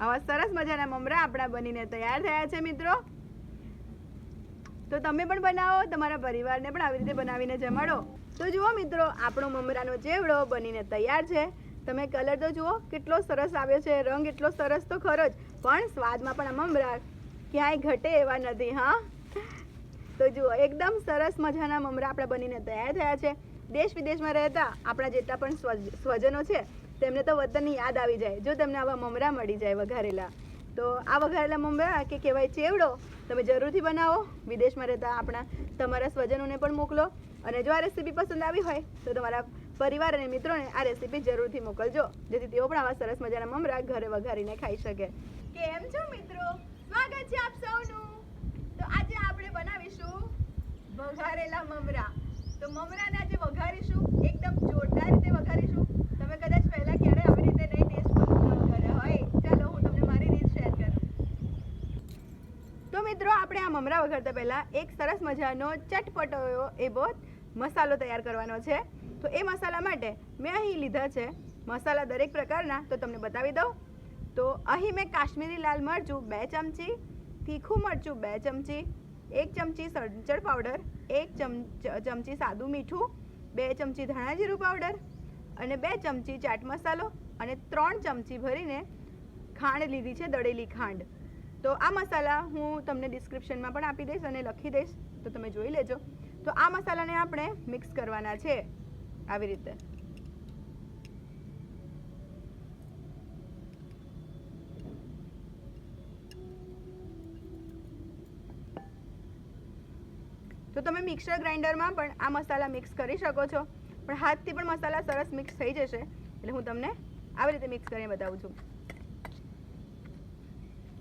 આવા સરસ મજાના મમરા આપણા બનીને તૈયાર થયા છે, મિત્રો. તો તમે પણ બનાવો, તમારા પરિવારને પણ આવી રીતે બનાવીને જમાડો. તો જુઓ, મિત્રો, આપણો મમરાનો ચેવડો બનીને તૈયાર છે. તમે કલર તો જુઓ, કેટલો સરસ આવ્યો છે. રંગ એટલો સરસ તો ખરો જ. પણ સ્વાદમાં પણ આ મમરા ક્યાંય ઘટે એવા નથી, હા? તો જુઓ, એકદમ સરસ મજાના મમરા આપણા બનીને તૈયાર થયા છે. દેશ વિદેશમાં રહેતા આપણા જેટલા પણ સ્વજનો છે તેમને તો વતનની યાદ આવી જાય. જો તેમને આવા મમરા મળી જાય વઘારેલા, તો આ વઘારેલા મમરા કે કહેવાય ચેવડો તમે જરૂરથી બનાવો. વિદેશમાં રહેતા આપણા તમારા સ્વજનોને પણ મોકલો. અને જો આ રેસીપી પસંદ આવી હોય, તો તમારા પરિવાર અને મિત્રોને આ રેસીપી જરૂરથી મોકલજો, જેથી તેઓ પણ આવા સરસ મજાના મમરા ઘરે વઘારીને ખાઈ શકે. કેમ છો મિત્રો? સ્વાગત છે આપ સૌનું. તો આજે આપણે બનાવીશું વઘારેલા મમરા. તો મમરાને આજે વઘારીશું, એકદમ જોરદાર રીતે વઘારીશું. તમે કદાચ પહેલા ક્યારે આવી રીતે નહીં ટેસ્ટ કર્યા હોય ચાલો હું તમને મારી રીત શેર કરું તો મિત્રો આપણે આ મમરા વઘારતા પહેલાં એક સરસ મજાનો ચટપટો એવો મસાલો તૈયાર કરવાનો છે. તો એ મસાલા માટે મેં અહીં લીધા છે મસાલા દરેક પ્રકારના. તો તમને બતાવી દઉં. તો અહીં મેં કાશ્મીરી લાલ મરચું બે ચમચી, તીખું મરચું બે ચમચી, એક ચમચી સંચળ પાવડર, એક ચમચ સાદું મીઠું, બે ચમચી ધાણા જીરું પાવડર અને બે ચમચી ચાટ મસાલો અને ત્રણ ચમચી ભરીને ખાંડ લીધી છે દળેલી ખાંડ. તો આ મસાલા હું તમને ડિસ્ક્રિપ્શનમાં પણ આપી દઈશ અને લખી દઈશ, તો તમે જોઈ લેજો. તો આ મસાલાને આપણે મિક્સ કરવાના છે આવી રીતે. તો તમે મિક્સર ગ્રાઇન્ડરમાં પણ આ મસાલા મિક્સ કરી શકો છો. પણ હાથથી પણ મસાલા સરસ મિક્સ થઈ જશે. એટલે હું તમને આવી રીતે મિક્સ કરીને બતાવું છું.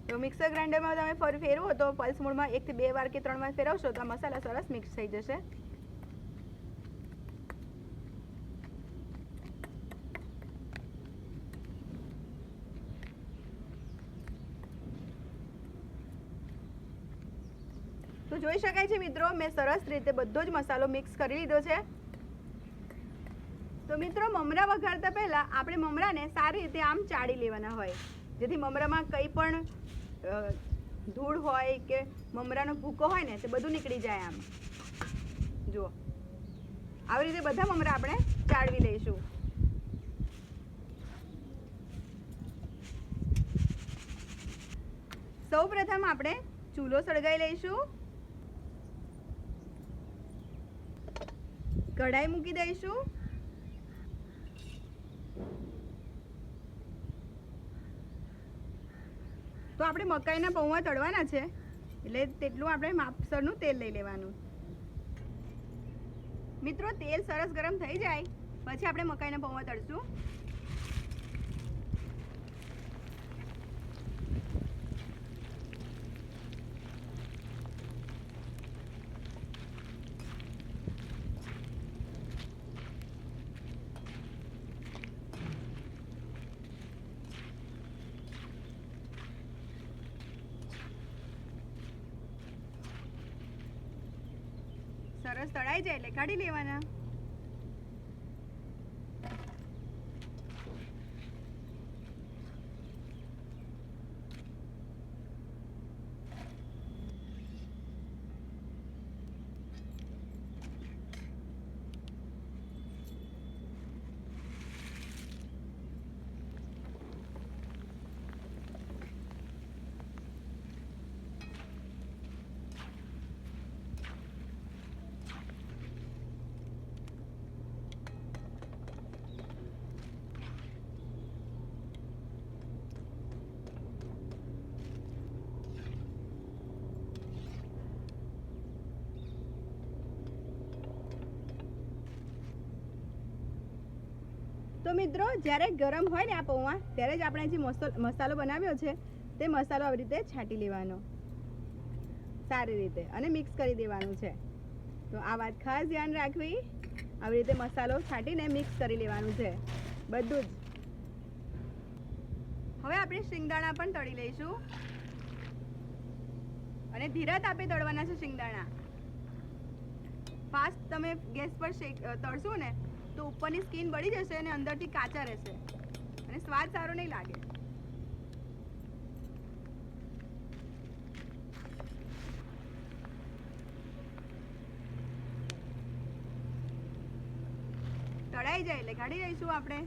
તો મિક્સર ગ્રાઇન્ડરમાં તમે ફરી ફેરવો તો પલ્સ મૂળમાં એકથી બે વાર કે ત્રણ વાર ફેરવશો તો મસાલા સરસ મિક્સ થઈ જશે. તો જોઈ શકાય છે મિત્રો, મેં સરસ રીતે બધો જ મસાલો મિક્સ કરી લીધો છે. તો મિત્રો, મમરા વઘારતા પહેલા આપણે મમરાને સારી રીતે આમ ચાળી લેવાના હોય. જેથી મમરામાં કંઈ પણ ધૂળ હોય કે મમરાનો ભૂકો હોય ને તે બધું નીકળી જાય આમ. જુઓ. આવી રીતે બધા મમરા આપણે ચાળવી લઈશું. સૌ પ્રથમ આપણે ચૂલો સળગાવી લઈશું. કઢાઈ મૂકી દઈશું. તો આપણે મકાઈના પૌવા તળવાના છે. એટલે તેટલું આપણે માપસરનું તેલ લઈ લેવાનું. મિત્રો, તેલ સરસ ગરમ થઈ જાય. પછી આપણે મકાઈના પૌવા તળશું. સરસ તળાઈ જાય એટલે કાઢી લેવાના. તો મિત્રો, જ્યારે ગરમ હોય ને આ પૌવા, ત્યારે જ આપણે જે મસાલો બનાવ્યો છે, તે મસાલો આવી રીતે છાંટી લેવાનો. સારી રીતે, અને મિક્સ કરી દેવાનું છે. તો આ વાત ખાસ ધ્યાન રાખવી. આવી રીતે મસાલો છાંટીને મિક્સ કરી લેવાનું છે. બધું જ. હવે આપણે શિંગદાણા પણ તળી લઈશું. અને ધીરા તાપે તળવાના છે શિંગદાણા. ફાસ્ટ તમે ગેસ પર શેક તળશો ને તો ઉપરની સ્કીન બળી જશે અને અંદરથી કાચા રહેશે. અને સ્વાદ સારો નહીં લાગે. તળાઈ જાય એટલે કાઢી લઈશું આપણે.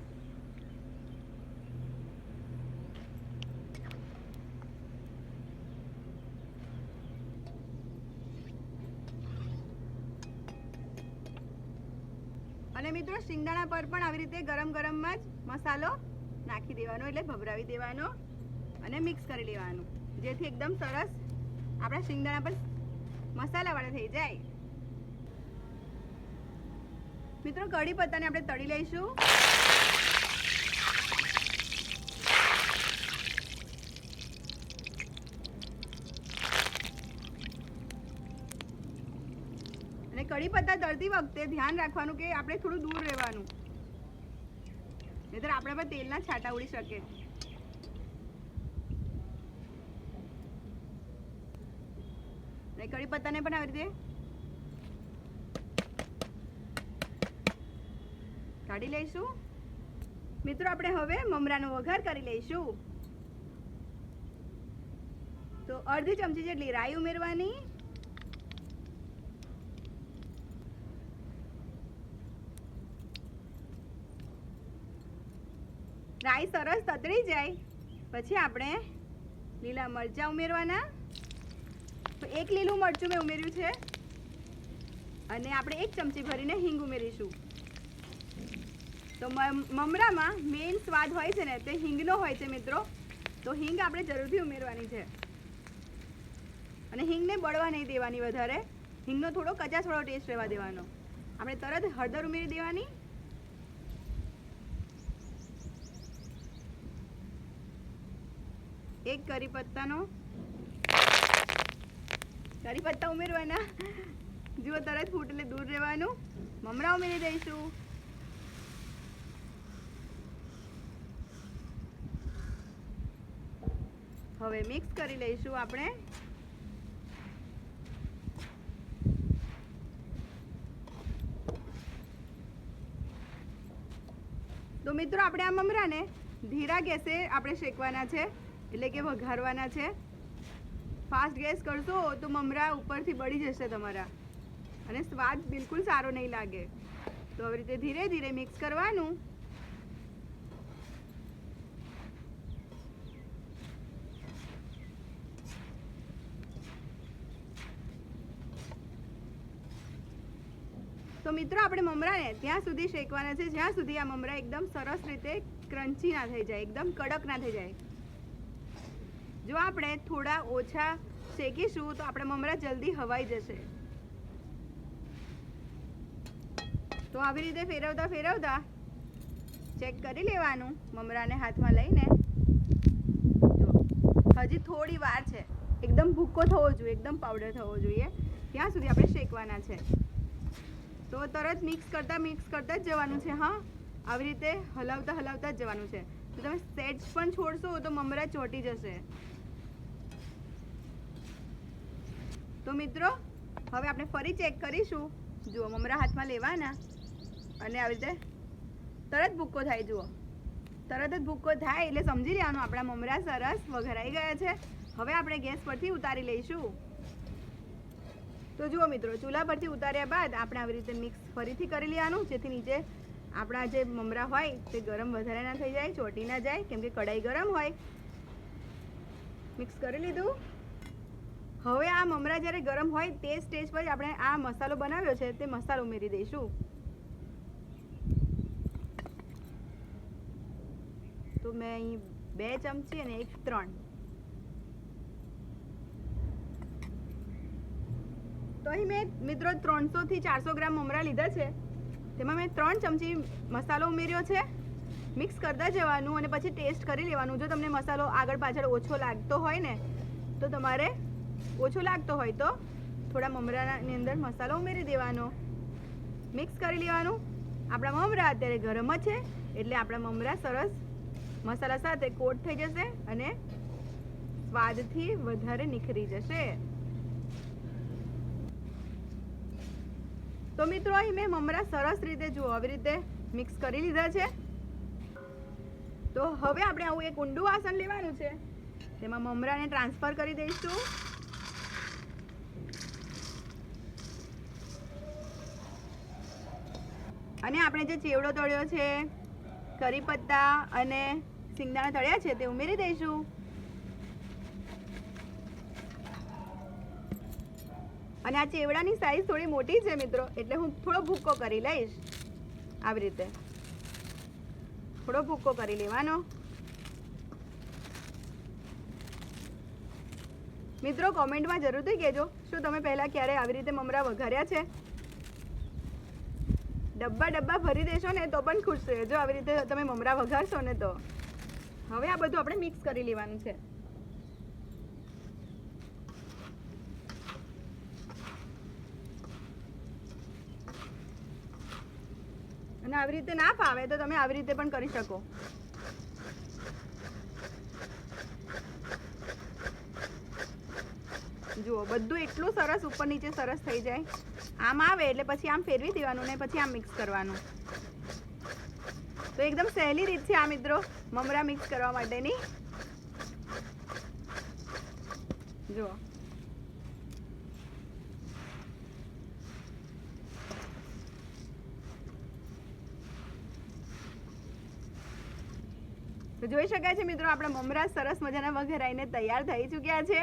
અને મિત્રો, શિંગદાણા પર પણ આવી રીતે ગરમ ગરમમાં જ મસાલો નાખી દેવાનો, એટલે ભભરાવી દેવાનો અને મિક્સ કરી લેવાનું. જેથી એકદમ સરસ આપણા શિંગદાણા પર મસાલાવાળા થઈ જાય. મિત્રો, કઢી પત્તાને આપણે તળી લઈશું. કઢી પત્તા તળતી વખતે ધ્યાન રાખવાનું કે આપણે થોડું દૂર રહેવાનું. નહીતર આપણા પર તેલના છાંટા ઉડી શકે. કઢી પત્તાને પણ આવી રીતે કાઢી લઈશું. મિત્રો, આપણે હવે મમરાનો વઘાર કરી લઈશું. તો અડધી ચમચી જેટલી રાઈ ઉમેરવાની. રાઈ સરસ તતળી જાય. પછી આપણે લીલા મરચાં ઉમેરવાના. તો એક લીલું મરચું મેં ઉમેર્યું છે. અને આપણે એક ચમચી ભરીને હિંગ ઉમેરીશું. તો મમરામાં મેઇન સ્વાદ હોય છે ને, તે હિંગનો હોય છે મિત્રો. તો હિંગ આપણે જરૂરથી ઉમેરવાની છે. અને હિંગને બળવા નહીં દેવાની વધારે. હિંગનો થોડો કચાસવાળો ટેસ્ટ રહેવા દેવાનો. આપણે તરત હળદર ઉમેરી દેવાની. એક કરી પત્તાનો કરી પત્તા ઉમેરવાના. જુઓ, તરત ફૂટ એટલે દૂર રહેવાનું. મમરા ઉમેરી દઈશું. હવે મિક્સ કરી લઈશું આપણે. તો મિત્રો, આપણે આ મમરાને ધીરા ગેસે આપણે શેકવાના છે. એટલે કે વઘારવાના છે. ફાસ્ટ ગેસ કરશો તો મમરા ઉપરથી બળી જશે તમારા. અને સ્વાદ બિલકુલ સારો નહીં લાગે. તો આવી રીતે ધીરે ધીરે મિક્સ કરવાનું. તો મિત્રો, આપણે મમરાને ત્યાં સુધી શેકવાના છે. જ્યાં સુધી આ મમરા એકદમ સરસ રીતે ક્રન્ચી ના થઈ જાય, એકદમ કડક ના થઈ જાય. જો આપણે થોડા ઓછા શેકીશું, તો આપણે મમરા જલ્દી હવાઈ જશે. તો આવી રીતે ફેરવતા ફેરવતા ચેક કરી લેવાનું મમરાને હાથમાં લઈને. જો, હજી થોડી વાર છે. એકદમ ભૂક્કો થવો જોઈએ, એકદમ પાવડર થવો જોઈએ. ત્યાં સુધી આપણે શેકવાના છે. તો તરત મિક્સ કરતાં મિક્સ કરતાં જ જવાનું છે, હા. આવી રીતે હલાવતા હલાવતા જ જવાનું છે. તો તમે સેજ પણ છોડશો તો મમરા ચોટી જશે. તો મિત્રો, હવે આપણે ફરી ચેક કરીશું. જુઓ, મમરા હાથમાં લેવાના. અને આવી રીતે તરત ભૂક્કો થાય, જુઓ. તરત જ ભૂક્કો થાય એટલે સમજી લેવાનું, આપણા મમરા સરસ વઘરાઈ ગયા છે. હવે આપણે ગેસ પરથી ઉતારી લઈશું. તો જુઓ મિત્રો, ચૂલા પરથી ઉતાર્યા બાદ આપણે આવી રીતે મિક્સ ફરીથી કરી લેવાનું, જેથી નીચે આપણા જે મમરા હોય તે ગરમ વધારે ના થઈ જાય, ચોટી ના જાય, કેમ કે કઢાઈ ગરમ હોય. મિક્સ કરી લીધું. હવે આ મમરા જ્યારે ગરમ હોય તે સ્ટેજ પર આપણે આ મસાલો બનાવ્યો છે, તે મસાલો ઉમેરી દઈશું. તો મેં અહીં બે ચમચી અને એક ત્રણ. તો અહીં મેં મિત્રો ત્રણસો થી ચારસો ગ્રામ મમરા લીધા છે. તેમાં મેં ત્રણ ચમચી મસાલો ઉમેર્યો છે. મિક્સ કરતા જવાનું અને પછી ટેસ્ટ કરી લેવાનું. જો તમને મસાલો આગળ પાછળ ઓછો લાગતો હોય ને, તો તમારે ઓછો લાગતો હોય તો થોડા મમરાની અંદર મસાલો ઉમેરી દેવાનો. મિક્સ કરી લેવાનું. આપણા મમરા અત્યારે ગરમ જ છે, એટલે આપણા મમરા સરસ મસાલા સાથે કોટ થઈ જશે અને સ્વાદથી વધારે નીખરી જશે. તો મિત્રો, અહીં મેં મમરા સરસ રીતે જુઓ, આવી રીતે મિક્સ કરી લીધા છે. તો હવે આપણે આવું એક ઊંડું વાસણ લેવાનું છે. તેમાં મમરાને ટ્રાન્સફર કરી દઈશું. અને આપણે જે ચેવડો તળ્યો છે, કરી પત્તા અને સિંગદાણા તળ્યા છે, તે ઉમેરી દઈશું. અને આ ચેવડાની સાઈઝ થોડી મોટી છે મિત્રો, એટલે હું થોડો ભૂક્કો કરી લઈશ. આવી રીતે. થોડો ભૂક્કો કરી લેવાનો. મિત્રો, કોમેન્ટમાં જરૂરથી કહેજો, શું તમે પહેલાં ક્યારે આવી રીતે મમરા વઘાર્યા છે? ડબ્બા ડબ્બા ભરી દેશો ને તો પણ ખુશ રહેજો, આવી રીતે તમે મમરા વઘારશો ને તો. હવે આ બધું આપણે મિક્સ કરી લેવાનું છે. આવી રીતે ના ફાવે તો તમે આવી રીતે પણ કરી શકો. જુઓ, બધું એટલું સરસ ઉપર નીચે સરસ થઈ જાય. આમ આવે એટલે પછી આમ ફેરવી દેવાનું ને પછી આમ મિક્સ કરવાનું. તો એકદમ સહેલી રીત છે આ મિત્રો મમરા મિક્સ કરવા માટેની. જુઓ. તો જોઈ શકાય છે મિત્રો, આપણા મમરા સરસ મજાના વઘારાઈને તૈયાર થઈ ચૂક્યા છે.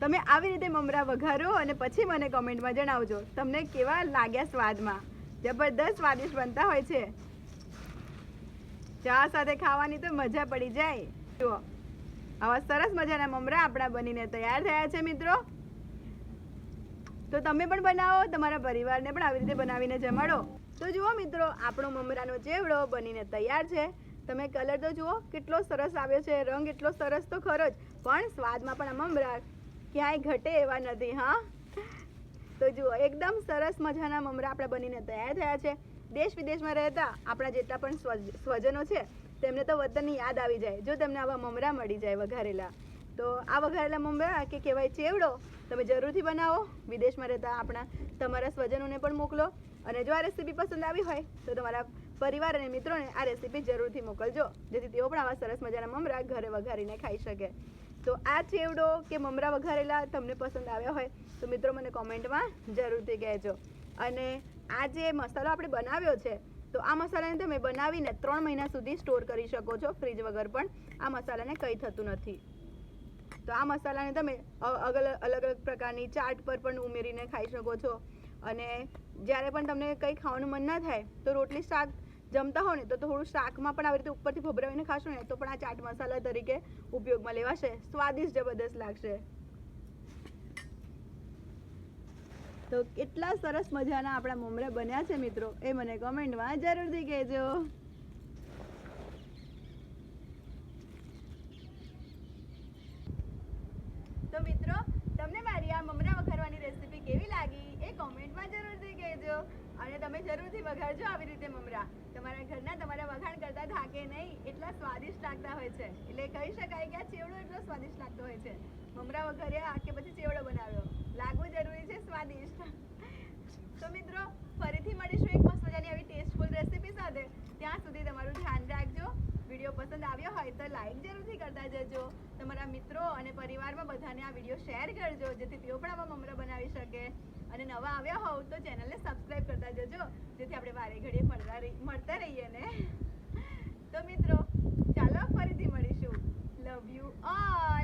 તમે આવી રીતે મમરા વઘારો અને પછી મને કોમેન્ટમાં જણાવજો, તમને કેવા લાગ્યા સ્વાદમાં? જબરદસ્ત સ્વાદિષ્ટ બનતા હોય છે. ચા સાથે ખાવાની તો મજા પડી જાય. જુઓ, આવા સરસ મજાના મમરા આપણા બનીને તૈયાર થયા છે મિત્રો. તો તમે પણ બનાવો, તમારા પરિવારને પણ આવી રીતે બનાવીને જમાડો. તો જુઓ મિત્રો, આપણો મમરાનો ચેવડો બનીને તૈયાર છે. તમે કલર તો જુઓ, કેટલો સરસ આવ્યો છે, રંગ એટલો સરસ તો ખરો જ. પણ સ્વાદમાં પણ મમરા ક્યાંય ઘટે એવા નથી, હા? તો જુઓ, એકદમ સરસ મજાના મમરા આપણા બનીને તૈયાર થયા છે. દેશ વિદેશમાં રહેતા આપણા જેટલા પણ સ્વજ- સ્વજનો છે, તેમને તો વતનની યાદ આવી જાય. જો તેમને આવા મમરા મળી જાય વઘારેલા. તો આ વઘારેલા મમરા કે કહેવાય ચેવડો, તમે જરૂરથી બનાવો. વિદેશમાં રહેતા આપણા તમારા સ્વજનોને પણ મોકલો. અને જો આ રેસીપી પસંદ આવી હોય, તો તમારા પરિવાર અને મિત્રોને આ રેસીપી જરૂરથી મોકલજો, જેથી તેઓ પણ આવા સરસ મજાના મમરા ઘરે વઘારીને ખાઈ શકે. તો આ ચેવડો કે મમરા વઘારેલા તમને પસંદ આવ્યા હોય, તો મિત્રો મને કોમેન્ટમાં જરૂરથી કહેજો. અને આ જે મસાલો આપણે બનાવ્યો છે, તો આ મસાલાને તમે બનાવીને ત્રણ મહિના સુધી સ્ટોર કરી શકો છો ફ્રીજ વગર પણ. આ મસાલાને કંઈ થતું નથી. તો આ મસાલાને તમે અલગ અલગ પ્રકારની ચાટ પર પણ ઉમેરીને ખાઈ શકો છો. અને જ્યારે પણ તમને કંઈ ખાવાનું મન ના થાય, તો રોટલી શાક જમતા હો ને તો થોડું શાકમાં પણ આવી રીતે ઉપરથી ભભરાવીને ખાશો ને તો પણ આ ચાટ મસાલા તરીકે ઉપયોગમાં લેવાશે. સ્વાદિષ્ટ જબરદસ્ત લાગશે. તો કેટલા સરસ મજાના આપણા મમરા બન્યા છે મિત્રો. એ મને કમેન્ટમાં જરૂરથી કહેજો તો મિત્રો તમને મારી આ મમરા વઘારવાની રેસીપી કેવી લાગી એ કોમેન્ટમાં જરૂરથી કહેજો અને જરૂરથી વઘારજો આવી રીતે મમરા. તમારા ઘરના તમારા વઘાણ કરતા થાકે નહીં, એટલા સ્વાદિષ્ટ લાગતા હોય છે. એટલે કહી શકાય કે આ ચેવડો એટલો સ્વાદિષ્ટ લાગતો હોય છે. મમરા વઘાર્યા કે પછી ચેવડો બનાવ્યો. લાગવું જરૂરી છે સ્વાદિષ્ટ. તો મિત્રો, ફરીથી મળીશું એક મસ્ત મજાની આવી ટેસ્ટફુલ રેસીપી સાથે. ત્યાં સુધી તમારું ધ્યાન રાખજો. વીડિયો પસંદ આવ્યો હોય તો લાઈક જરૂરથી કરતા જજો. તમારા મિત્રો અને પરિવારમાં બધાને આ વીડિયો શેર કરજો, જેથી તેઓ પણ આવા મમરા બનાવી શકે. અને નવા આવ્યા હોવ તો ચેનલને સબસ્ક્રાઈબ કરતા જજો, જેથી આપણે વારે ઘડીએ મળતા મળતા રહીએ ને. તો મિત્રો, ચાલો ફરીથી મળીશું. Love you all